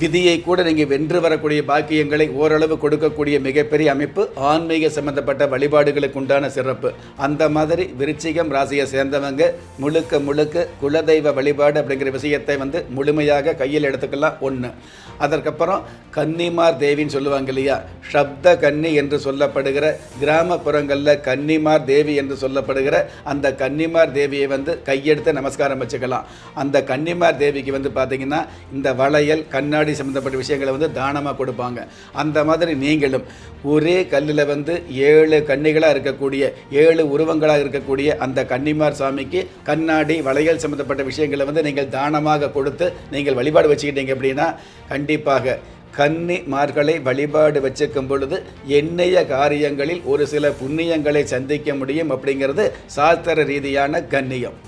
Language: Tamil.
விதியை கூட நீங்கள் வென்று வரக்கூடிய பாக்கியங்களை ஓரளவு கொடுக்கக்கூடிய மிகப்பெரிய அமைப்பு ஆன்மீக சம்பந்தப்பட்ட வழிபாடுகளுக்கு உண்டான சிறப்பு. அந்த மாதிரி விருச்சிகம் ராசியை சேர்ந்தவங்க முழுக்க முழுக்க குலதெய்வ வழிபாடு அப்படிங்கிற விஷயத்தை வந்து முழுமையாக கையில் எடுத்துக்கலாம். ஒன்று அதற்கப்புறம் கன்னிமார் தேவின்னு சொல்லுவாங்க இல்லையா? சப்த கன்னி என்று சொல்லப்படுகிற கிராமப்புறங்களில் கன்னிமார் தேவி என்று சொல்லப்படுகிற அந்த கன்னிமார் தேவியை வந்து கையெடுத்து நமஸ்காரம் வச்சுக்கலாம். அந்த கன்னிமார் தேவிக்கு வந்து பார்த்தீங்கன்னா இந்த வளையல் கண்ணாடி சம்மந்தப்பட்ட விஷயங்களை வந்து தானமாக கொடுப்பாங்க. அந்த மாதிரி நீங்களும் ஒரே கல்லில் வந்து ஏழு கன்னிகளாக இருக்கக்கூடிய ஏழு உருவங்களாக இருக்கக்கூடிய அந்த கன்னிமார் சாமிக்கு கண்ணாடி வளையல் சம்மந்தப்பட்ட விஷயங்களை வந்து நீங்கள் தானமாக கொடுத்து நீங்கள் வழிபாடு வச்சுக்கிட்டீங்க அப்படின்னா கண்டிப்பாக கன்னிமார்களை வழிபாடு வச்சுக்கும் பொழுது எண்ணெய காரியங்களில் ஒரு சில புண்ணியங்களை சந்திக்க முடியும் அப்படிங்கிறது சாஸ்திர ரீதியான கண்ணியம்.